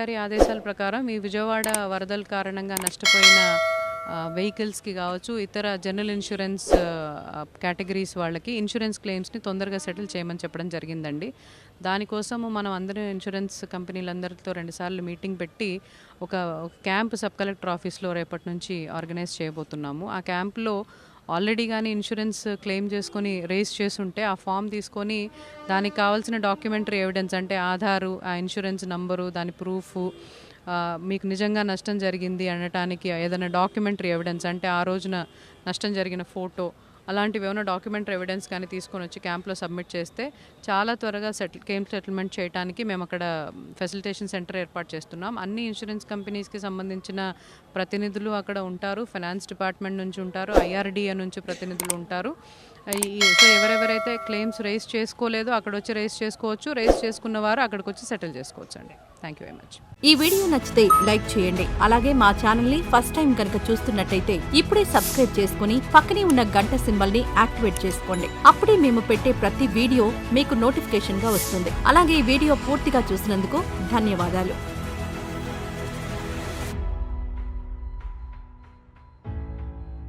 గారి ఆదేశాల ప్రకారం ఈ విజయవాడ వరదల కారణంగా నష్టపోయిన వెహికల్స్కి కావచ్చు ఇతర జనరల్ ఇన్సూరెన్స్ కేటగిరీస్ వాళ్ళకి ఇన్సూరెన్స్ క్లెయిమ్స్ని తొందరగా సెటిల్ చేయమని చెప్పడం జరిగిందండి. దానికోసము మనం అందరం ఇన్సూరెన్స్ కంపెనీలందరితో రెండుసార్లు మీటింగ్ పెట్టి ఒక క్యాంప్ సబ్ కలెక్టర్ ఆఫీస్లో రేపటి నుంచి ఆర్గనైజ్ చేయబోతున్నాము. ఆ క్యాంప్లో ఆల్రెడీ కానీ ఇన్సూరెన్స్ క్లెయిమ్ చేసుకొని రేస్ చేసుంటే ఆ ఫామ్ తీసుకొని దానికి కావాల్సిన డాక్యుమెంటరీ ఎవిడెన్స్ అంటే ఆధారు ఆ ఇన్సూరెన్స్ నంబరు దాని ప్రూఫ్ మీకు నిజంగా నష్టం జరిగింది అనటానికి ఏదైనా డాక్యుమెంటరీ ఎవిడెన్స్ అంటే ఆ రోజున నష్టం జరిగిన ఫోటో అలాంటివి ఏమైనా డాక్యుమెంటరీ ఎవిడెన్స్ కానీ తీసుకొని వచ్చి క్యాంప్లో సబ్మిట్ చేస్తే చాలా త్వరగా సెటిల్ క్లెయిమ్ సెటిల్మెంట్ చేయడానికి మేము అక్కడ ఫెసిలిటేషన్ సెంటర్ ఏర్పాటు చేస్తున్నాం. అన్ని ఇన్సూరెన్స్ కంపెనీస్కి సంబంధించిన ప్రతినిధులు అక్కడ ఉంటారు. ఫైనాన్స్ డిపార్ట్మెంట్ నుంచి ఉంటారు. ఐఆర్డిఏ నుంచి ప్రతినిధులు ఉంటారు. సో ఎవరెవరైతే క్లెయిమ్స్ రేస్ చేసుకోలేదో అక్కడ వచ్చి రేస్ చేసుకోవచ్చు. రేస్ చేసుకున్న వారు అక్కడికి వచ్చి సెటిల్ చేసుకోవచ్చు అండి థ్యాంక్ యూ వెరీ మచ్ ఈ వీడియో నచ్చితే లైక్ చేయండి. అలాగే మా ఛానల్ని ఫస్ట్ టైం కనుక చూస్తున్నట్టయితే ఇప్పుడే సబ్స్క్రైబ్ చేసుకుని పక్కనే ఉన్న గంట సింబల్ని యాక్టివేట్ చేసుకోండి. అప్పుడే మేము పెట్టే ప్రతి వీడియో మీకు నోటిఫికేషన్గా వస్తుంది. అలాగే ఈ వీడియో పూర్తిగా చూసినందుకు ధన్యవాదాలు.